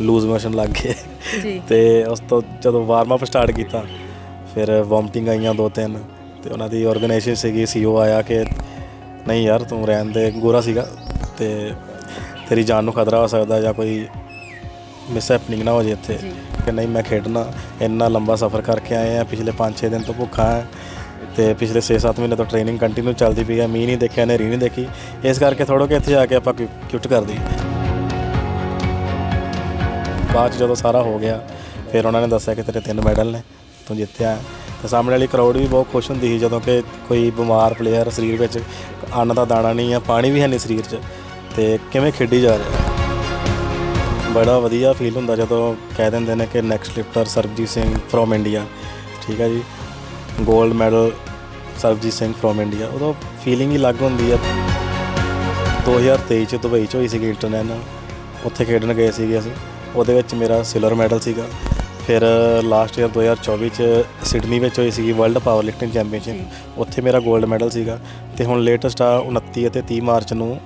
Loose motion ਲੱਗ ਗਏ। ਜੀ। ਤੇ ਉਸ ਤੋਂ ਜਦੋਂ ਵਾਰਮ ਅਪ ਸਟਾਰਟ ਕੀਤਾ ਫਿਰ ਵੋਮਟਿੰਗ ਆਈਆਂ ਦੋ ਤਿੰਨ ਤੇ ਉਹਨਾਂ ਦੀ ਆਰਗੇਨਾਈਜੇਸ਼ਨ ਸੀਗੀ ਸੀਓ ਆਇਆ ਕਿ ਨਹੀਂ ਯਾਰ ਤੂੰ ਰਹਿਣ ਦੇ ਗੋਰਾ ਸੀਗਾ ਤੇ ਤੇਰੀ ਜਾਨ ਨੂੰ ਖਤਰਾ ਹੋ ਸਕਦਾ ਜਾਂ ਕੋਈ ਮਿਸ ਹੈਪਨਿੰਗ ਨਾ ਹੋ ਜੇ ਇੱਥੇ। ਕਿ ਨਹੀਂ ਮੈਂ ਖੇਡਣਾ ਇੰਨਾ ਲੰਬਾ ਸਫ਼ਰ ਕਰਕੇ ਆਏ ਆ ਪਿਛਲੇ 5-6 ਦਿਨ ਤੋਂ ਭੁੱਖਾ ਹਾਂ ਤੇ ਪਿਛਲੇ 6-7 ਮਹੀਨੇ ਤੋਂ ਟ੍ਰੇਨਿੰਗ ਕੰਟੀਨਿਊ ਚੱਲਦੀ ਪਈ ਹੈ ਮੀਂਹ ਨਹੀਂ ਦੇਖਿਆ ਨੇਰੀ ਨਹੀਂ ਦੇਖੀ ਇਸ ਕਰਕੇ ਥੋੜੋ ਕਿ ਇੱਥੇ ਜਾ ਕੇ ਆਪਾਂ ਕਿਊਟ ਕਰ ਦਈਏ। ਬਾਅਦ 'ਚ ਜਦੋਂ ਸਾਰਾ ਹੋ ਗਿਆ, ਫਿਰ ਉਹਨਾਂ ਨੇ ਦੱਸਿਆ ਕਿ ਤੇਰੇ ਤਿੰਨ ਮੈਡਲ ਨੇ, ਤੂੰ ਜਿੱਤਿਆ। ਤੇ ਸਾਹਮਣੇ ਵਾਲੀ ਕਰਾਊਡ ਵੀ ਬਹੁਤ ਖੁਸ਼ ਹੁੰਦੀ ਸੀ ਜਦੋਂ ਕਿ ਕੋਈ ਬਿਮਾਰ ਪਲੇਅਰ ਸਰੀਰ ਵਿੱਚ ਅੰਨ ਦਾ ਦਾਣਾ ਨਹੀਂ ਆ ਪਾਣੀ ਵੀ ਹੈ ਨਹੀਂ ਸਰੀਰ 'ਚ। ਤੇ ਕਿਵੇਂ ਖੇਡੀ ਜਾ ਰਿਹਾ ਬੜਾ ਵਧੀਆ ਫੀਲ ਹੁੰਦਾ ਜਦੋਂ ਕਹਿ ਦਿੰਦੇ ਨੇ ਕਿ next lifter Sarabjit Singh from India ਠੀਕ ਹੈ ਜੀ? 골ਡ medal Sarabjit Singh from India ਉਦੋਂ ਫੀਲਿੰਗ ਹੀ ਅਲੱਗ ਹੁੰਦੀ ਹੈ। 2023 ਚ ਦੁਬਈ ਚ ਹੋਈ ਸੀਗੀ ਇੰਟਰਨੈਸ਼ਨਲ ਉੱਥੇ ਖੇਡਣ ਗਏ ਸੀਗੇ ਅਸੀਂ। ਉਹਦੇ ਵਿੱਚ ਮੇਰਾ ਸਿਲਵਰ ਮੈਡਲ ਸੀਗਾ। ਫਿਰ ਲਾਸਟ ਇਅਰ 2024 ਚ ਸਿਡਨੀ ਵਿੱਚ ਹੋਈ ਸੀਗੀ ਵਰਲਡ ਪਾਵਰ ਲਿਫਟਿੰਗ ਚੈਂਪੀਅਨਸ਼ਿਪ ਉੱਥੇ ਮੇਰਾ 골ਡ ਮੈਡਲ ਸੀਗਾ। ਤੇ ਹੁਣ ਲੇਟੈਸਟ ਆ 29 ਅਤੇ 30 ਮਾਰਚ ਨੂੰ